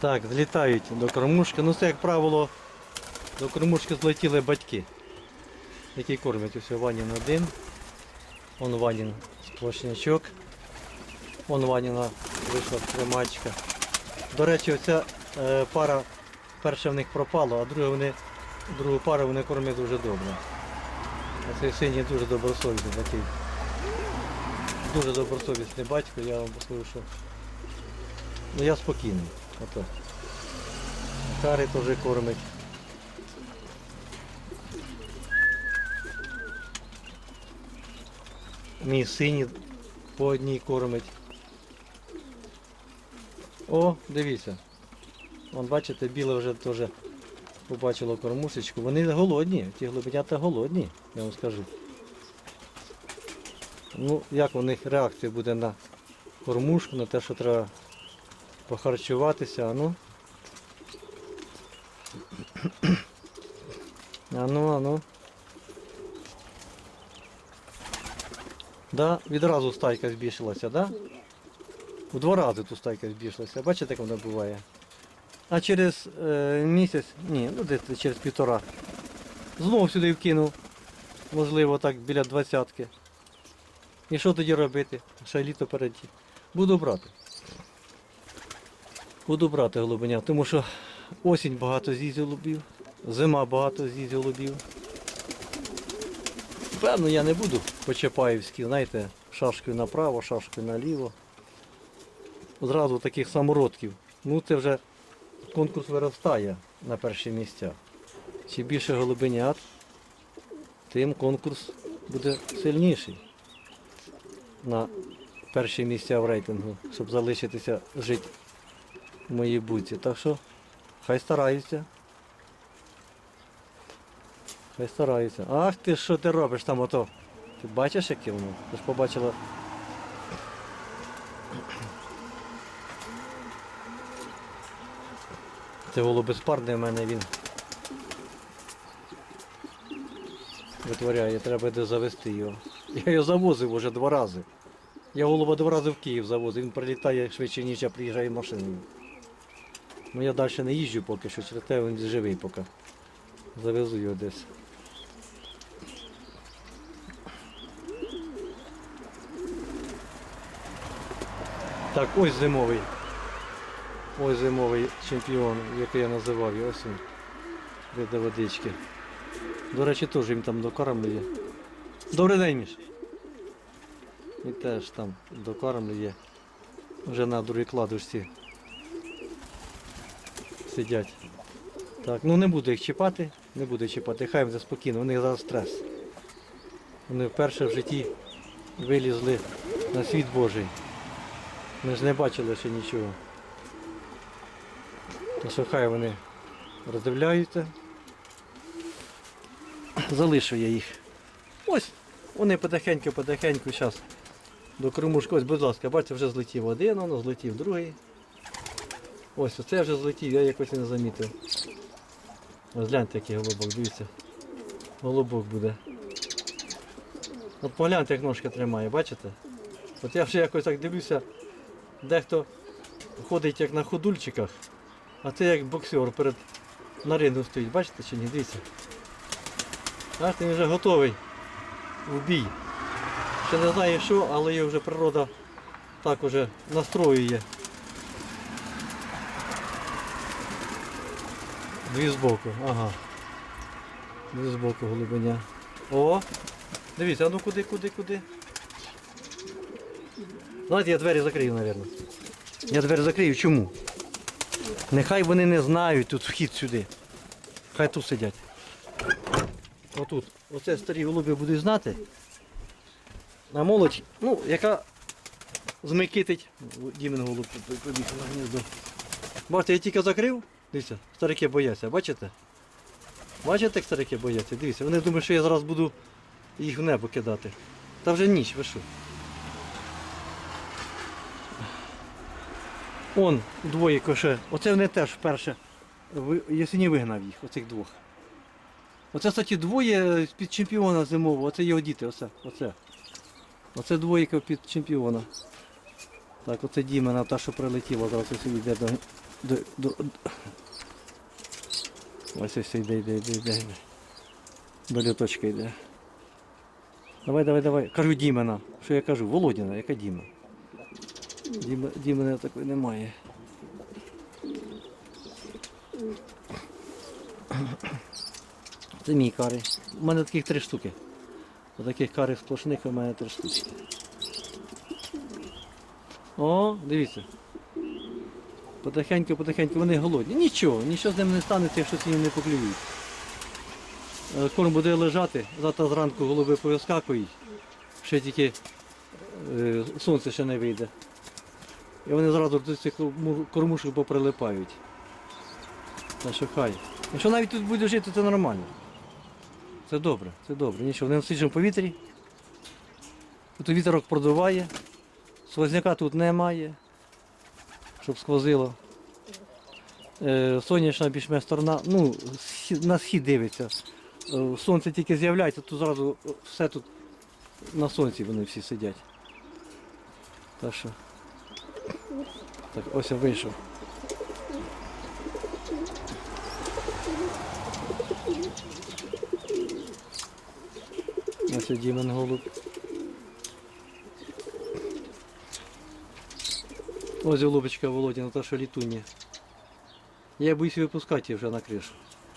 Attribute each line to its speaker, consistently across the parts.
Speaker 1: Так, злітають до кормушки. Ну це, як правило, до кормушки злетіли батьки, які кормять усе Ванін один. Он Ванін сплошнячок. Вон Ваніна вийшла тримачка. До речі, оця е, пара перша в них пропала, а друга вони, другу пару вони кормять дуже добре. Цей синій дуже добросовісний такий. Дуже добросовісний батько, я вам скажу, що ну, я спокійний. Ото. Кари теж кормить. Мій синій по одній кормить. О, дивіться. Вон, бачите, біле вже теж побачило кормушечку. Вони голодні, ті глибинята голодні, я вам скажу. Ну, як у них реакція буде на кормушку, на те, що треба похарчуватися, а ну. А ну, а ну. Да, відразу стайка збільшилася, да? У два рази тут стайка збільшилася. Бачите, як вона буває? А через е, місяць, ні, ну десь через півтора. Знову сюди вкинув. Можливо, так біля двадцятки. І що тоді робити? Ще літо переді. Буду брати. Буду брати голубеня, тому що осінь багато з'їсть голубів, зима багато з'їсть голубів. Певно, я не буду по-чапаївськи, знаєте, шашкою направо, шашкою наліво. Зразу таких самородків. Ну це вже конкурс виростає на перші місця. Чим більше голубенят, тим конкурс буде сильніший на перші місця в рейтингу, щоб залишитися жити в моїй буці. Так що хай стараються. Хай стараються. Ах ти що ти робиш там ото? Ти бачиш яке воно? Ти ж побачила. Це голубеспарний в мене він. Витворяє, треба буде завести його. Я його завозив вже два рази. Я голуба два рази в Київ завозив, він прилітає швидше, ніж я приїжджаю машиною. Ну я далі не їжджу поки що, через те він живий поки. Завезу його десь. Так, ось зимовий. Ось зимовий чемпіон, який я називав його. Ось він. Де до водички. До речі, теж він там докормлює. Добрий день, Міш. І теж там докормлює. Вже на другій кладушці сидять. Так, ну не буду їх чіпати, не буду чіпати, хай буде спокійно, у них зараз стрес. Вони вперше в житті вилізли на світ Божий. Ми ж не бачили ще нічого. То що хай вони роздивляються. Залишу я їх. Ось, вони потихеньку-потихеньку зараз до кормушки. Ось, будь ласка, бачите, вже злетів один, воно злетів другий. Ось, оце вже злетів, я якось не замітив. Ось гляньте, який голубок, дивіться. Голубок буде. От погляньте, як ножка тримає, бачите? От я вже якось так дивлюся, дехто ходить як на ходульчиках, а це як боксер перед на рингу стоїть, бачите чи ні? Дивіться. Ах, він вже готовий в бій. Ще не знає що, але його вже природа так уже настроює. Дві збоку, ага. Дві збоку голубеня. О! Дивіться, а ну куди, куди, куди? Знаєте, я двері закрию, мабуть. Я двері закрию. Чому? Нехай вони не знають тут вхід сюди. Хай тут сидять. Отут. Оце старі голуби будуть знати. А молодь, ну, яка змикитить. Дімін голуб побіг на гніздо. Бачите, я тільки закрив. Дивіться, старики бояться, бачите? Бачите, як старики бояться? Дивіться, вони думають, що я зараз буду їх в небо кидати. Та вже ніч, ви що? Он двоє коше. Оце вони теж вперше. Ясені вигнав їх, оцих двох. Оце, кстати, двоє під чемпіона зимового, оце його діти, оце, оце. Оце двоєка під чемпіона. Так, оце Дімена, та, що прилетіла, зараз ось йде до До, до, ось ось йде, йде, йде, йде. До літочка йде. Давай, давай, давай. Кажу Дімена. Що я кажу? Володіна, яка Діма? Діма, Дімена такої немає. Це мій карий. У мене таких три штуки. Отаких карих сплошних у мене три штуки. О, дивіться. Потихеньку, потихеньку вони голодні. Нічого, нічого з ними не станеться, якщо ці не поклюють. Е, Корм буде лежати, завтра зранку голуби повискакують, ще тільки е, сонце ще не вийде. І вони зразу до цих кормушок поприлипають. Та що хай. Якщо навіть тут буде жити, це нормально. Це добре, це добре. Нічого, вони на свіжому повітрі. Тут вітерок продуває, сквозняка тут немає, щоб сквозило. Е, сонячна більш-менш сторона, ну, на схід дивиться. Е, Сонце тільки з'являється, то зразу е, все тут на сонці вони всі сидять. Так що. Так, ось я вийшов. Ось Дімен голуб. Ось голубочка Володіна, та що літуні. Я боюсь випускати її вже на кришу.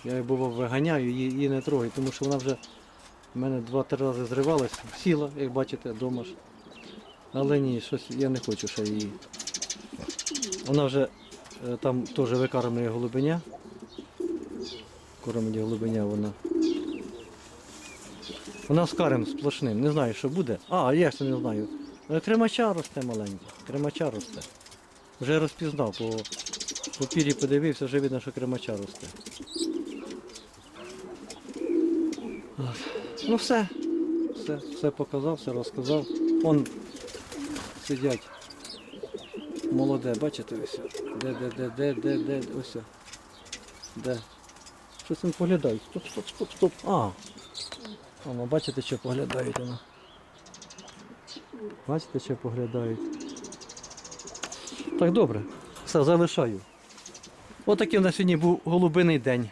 Speaker 1: Я її бував виганяю, її, її не трогаю, тому що вона вже в мене два-три рази зривалася, сіла, як бачите, вдома ж. Але ні, щось я не хочу ще її. Вона вже е, там теж викармлює голубеня. Кормить голубеня вона. Вона з карем сплошним, не знаю, що буде. А, я ще не знаю. Е, Кремача росте маленький, кремача росте. Вже розпізнав, по, по пірі подивився, вже видно, що кремача росте. Ну все, все, все показав, все розказав. Он сидять. Молоде, бачите ось? Де, де, де, де, де, де, ось. Де? Щось він поглядає. Стоп, стоп, стоп, стоп. А. Воно, бачите, що поглядають воно. Бачите, що поглядають. Так, добре. Все, залишаю. Отакий у нас сьогодні був голубиний день.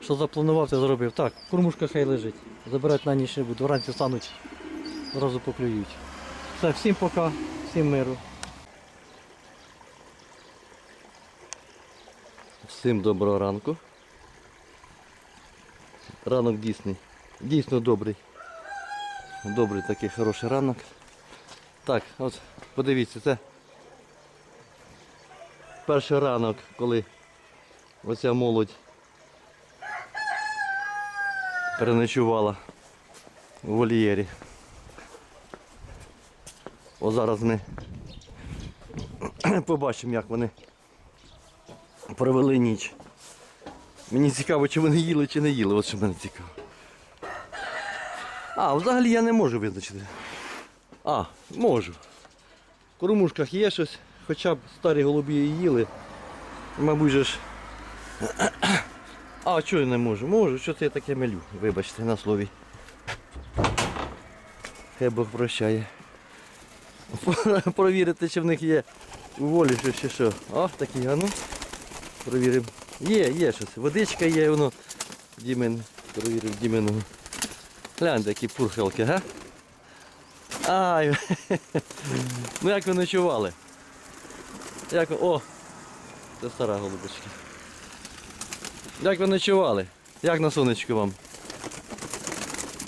Speaker 1: Що запланував, це зробив. Так, кормушка хай лежить. Забирати на ніч не буду. Вранці стануть, одразу поклюють. Все, всім пока, всім миру.
Speaker 2: Всім доброго ранку. Ранок дійсний. Дійсно добрий. Добрий такий хороший ранок. Так, от подивіться, це перший ранок, коли оця молодь переночувала у вольєрі. О, зараз ми побачимо, як вони провели ніч. Мені цікаво, чи вони їли, чи не їли. От що мене цікаво. А, взагалі я не можу визначити. А, можу. В кормушках є щось, хоча б старі голубі їли. Мабуть же ж. А, чого я не можу? Можу, що це я таке мелю. Вибачте, на слові. Хай Бог прощає. Провірити, чи в них є волі щось чи що. О, такі, а ну. Провіримо. Є, є щось. Водичка є, воно. Дімен. Провірив Дімену. Гляньте, які пурхалки, га? Ай. ну як ви ночували? Як. О! Це стара голубочка. Як ви ночували? Як на сонечку вам?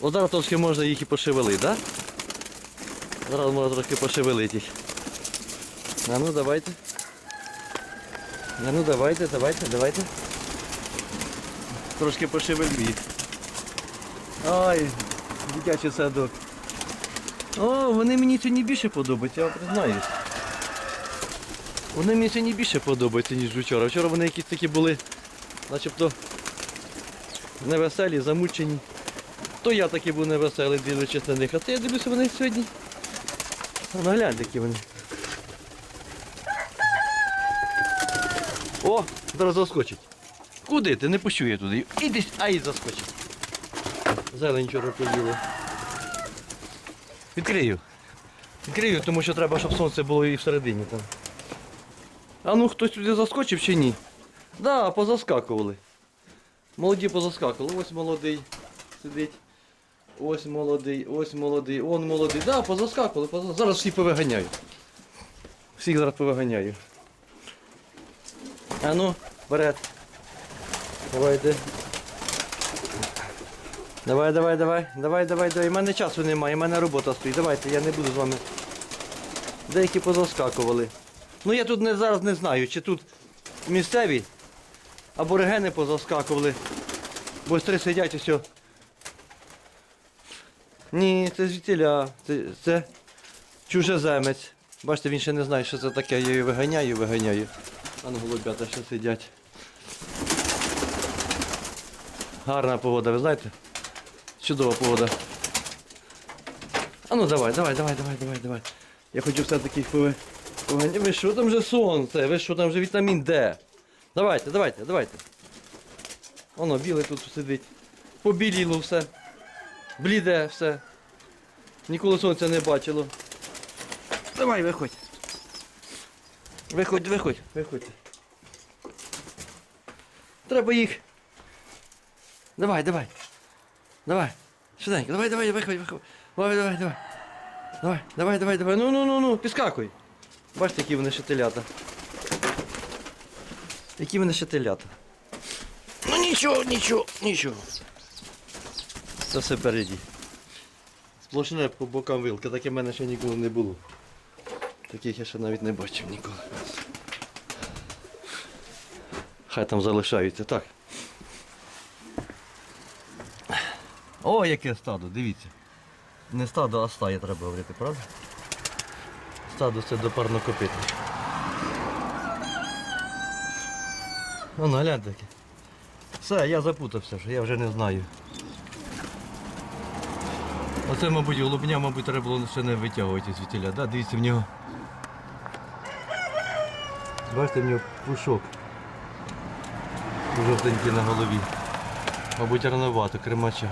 Speaker 2: От зараз трошки можна їх і пошевелити, так? Да? Зараз можна трохи пошевелити їх. А ну давайте. А ну давайте, давайте, давайте. Трошки пошевелю їх. Ай, дитячий садок. О, вони мені сьогодні більше подобаються, я признаюсь. Вони мені сьогодні більше подобаються, ніж вчора. Вчора вони якісь такі були, начебто невеселі, замучені. То я такий був невеселий, дивлячись на них, а це я дивлюся вони сьогодні. А нагляньте, які вони. О, зараз заскочить. Куди ти? Не пущу я туди. Іди, ай, заскочить. Зелень вчора поїли. Відкрию. Відкрию, тому що треба, щоб сонце було і всередині там.
Speaker 1: А ну хтось туди заскочив чи ні? Да, позаскакували. Молоді позаскакували. Ось молодий сидить. Ось молодий, ось молодий, он молодий. Да, позаскакували, поза... зараз всі повиганяю. Всіх зараз повиганяю. А ну, вперед. Давайте. Давай, давай, давай, давай, давай, давай. У мене часу немає, у мене робота стоїть. Давайте, я не буду з вами. Деякі позаскакували. Ну я тут не, зараз не знаю, чи тут місцеві аборигени позаскакували. Бо три сидять ось. о. Ні, це звідтіля. Це, це чужеземець. Бачите, він ще не знає, що це таке. Я її виганяю, виганяю. А ну голубята ще сидять. Гарна погода, ви знаєте? Чудова погода. А ну давай, давай, давай, давай, давай, давай. Я хочу все-таки їх Ви що там же сонце? Ви що там же вітамін Д? Давайте, давайте, давайте. Воно біле тут сидить. Побіліло все. Бліде все. Ніколи сонця не бачило. Давай, виходь. Виходь, виходь, виходь. Треба їх. Давай, давай. Давай. Швиденько, давай, давай, виходь, виходь. Давай, давай, давай. Давай, давай, давай, давай. Ну, ну, ну, ну, підскакуй. Бачите, які вони шетелята. Які вони шетелята. Ну нічого, нічого, нічого. Це все впереді. Сплошне по бокам вилки, таке в мене ще ніколи не було. Таких я ще навіть не бачив ніколи. Хай там залишаються. Так. О, яке стадо, дивіться. Не стадо, а стає треба говорити, правда? Це до парнокопитних. Ну, гляньте таке. Все, я запутався вже, я вже не знаю. Оце, мабуть, голубня, мабуть, треба було ще не витягувати звідтіля. Да? Дивіться в нього. Бачите, в нього пушок. Жовтенький на голові. Мабуть, рановато, кремача.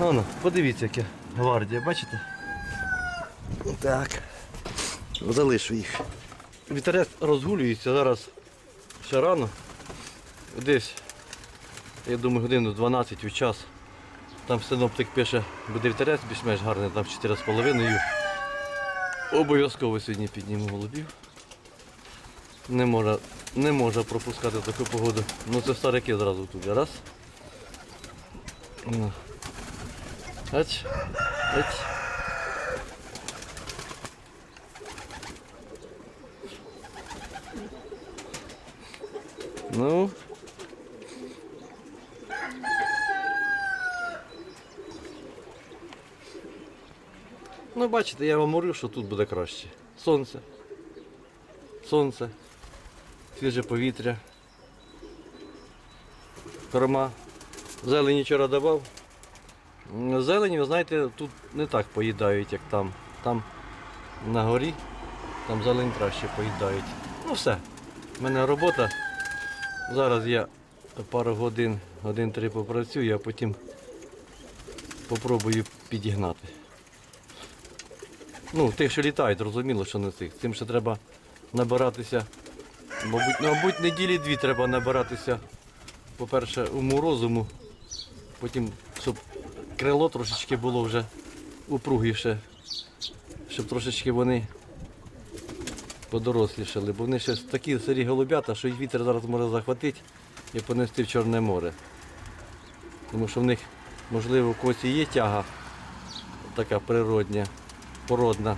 Speaker 1: Ану, подивіться, яке гвардія, бачите? Так. Залишу їх. Вітерець розгулюється зараз ще рано. Десь, я думаю, годину 12 у час. Там синоптик пише, буде вітерець більш-менш гарний, там 4,5. Обов'язково сьогодні підніму голубів. Не можна, не можна пропускати таку погоду. Ну це старики зразу тут. Раз. Ач. Ач. Ну. Ну, бачите, я вам говорив, що тут буде краще. Сонце. Сонце. Свіже повітря. Корма. Зелені вчора давав. М, Зелені, ви знаєте, тут не так поїдають, як там. Там на горі, там зелень краще поїдають. Ну все. У мене робота. Зараз я пару годин, один-три попрацюю, а потім попробую підігнати. Ну, тих, що літають, зрозуміло, що не тих. Тим, що треба набиратися. Мабуть, мабуть, неділі дві треба набиратися. По-перше, уму розуму, потім, щоб крило трошечки було вже упругіше, щоб трошечки вони подорослішали, бо вони ще такі сирі голубята, що їх вітер зараз може захватити і понести в Чорне море. Тому що в них, можливо, у когось і є тяга така природня, породна,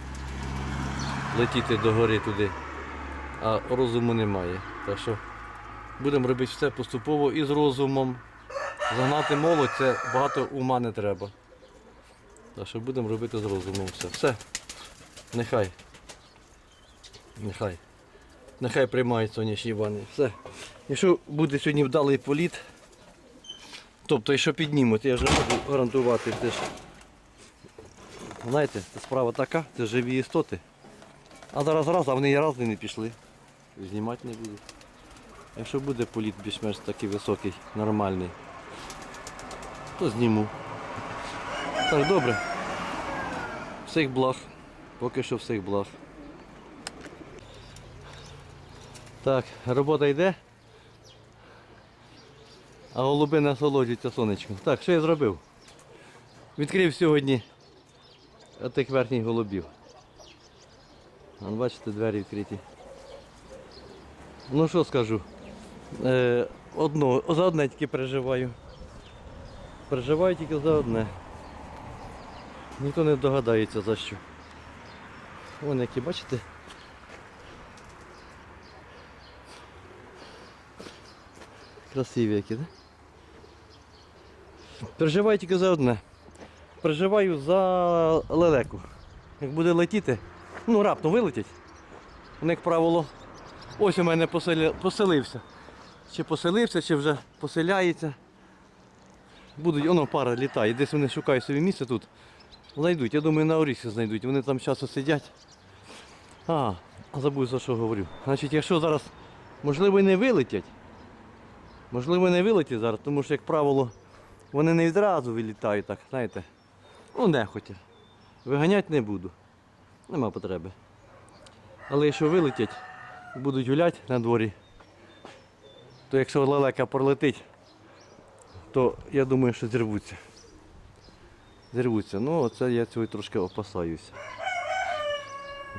Speaker 1: летіти до гори туди, а розуму немає. Так що будемо робити все поступово і з розумом. Загнати молодь це багато ума не треба. Так що будемо робити з розумом все. Все. Нехай. Нехай. Нехай приймають сонячні ванни. Все. Якщо буде сьогодні вдалий політ, тобто якщо піднімуть, я вже можу гарантувати теж. Знаєте, справа така, це живі істоти. А зараз раз, а вони і раз не пішли. Знімати не будуть. Якщо буде політ більш-менш такий високий, нормальний, то зніму. Так, добре. Всіх благ. Поки що всіх благ. Так, робота йде. А голуби насолоджуються сонечком. Так, що я зробив? Відкрив сьогодні отих верхніх голубів. Вон, бачите, двері відкриті. Ну що скажу? Е, одно, за одне тільки переживаю. Переживаю тільки за одне. Ніхто не догадається за що. Вон які, бачите? Красиві які, да? Переживаю тільки за одне. Переживаю за лелеку. Як буде летіти, ну раптом вилетять. Вони, як правило, ось у мене поселився. Чи поселився, чи вже поселяється. Будуть, воно пара літає, десь вони шукають собі місце тут. Знайдуть, я думаю, на Орісі знайдуть. Вони там часто сидять. А, забув за що говорю. Значить, якщо зараз, можливо, і не вилетять. Можливо, не вилетять зараз, тому що, як правило, вони не відразу вилітають так, знаєте. Ну, нехотя. Виганяти не буду. Нема потреби. Але якщо вилетять, будуть гуляти на дворі, то якщо лелека пролетить, то я думаю, що зірвуться. Зірвуться. Ну, оце я цього трошки опасаюся.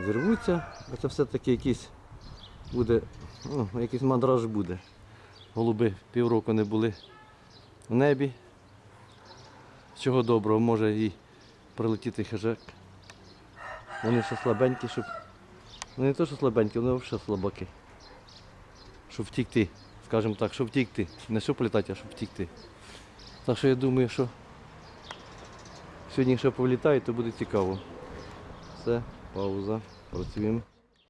Speaker 1: Зірвуться, а це все-таки якийсь буде, ну, якийсь мандраж буде. Голуби півроку не були в небі. Чого доброго може і прилетіти хижак. Вони ще слабенькі, щоб. Ну не то, що слабенькі, вони взагалі слабаки. Щоб втікти. Скажімо так, щоб втікти. Не щоб політати, а щоб втікти. Так що я думаю, що сьогодні, якщо повлітають, то буде цікаво. Все, пауза. Працюємо.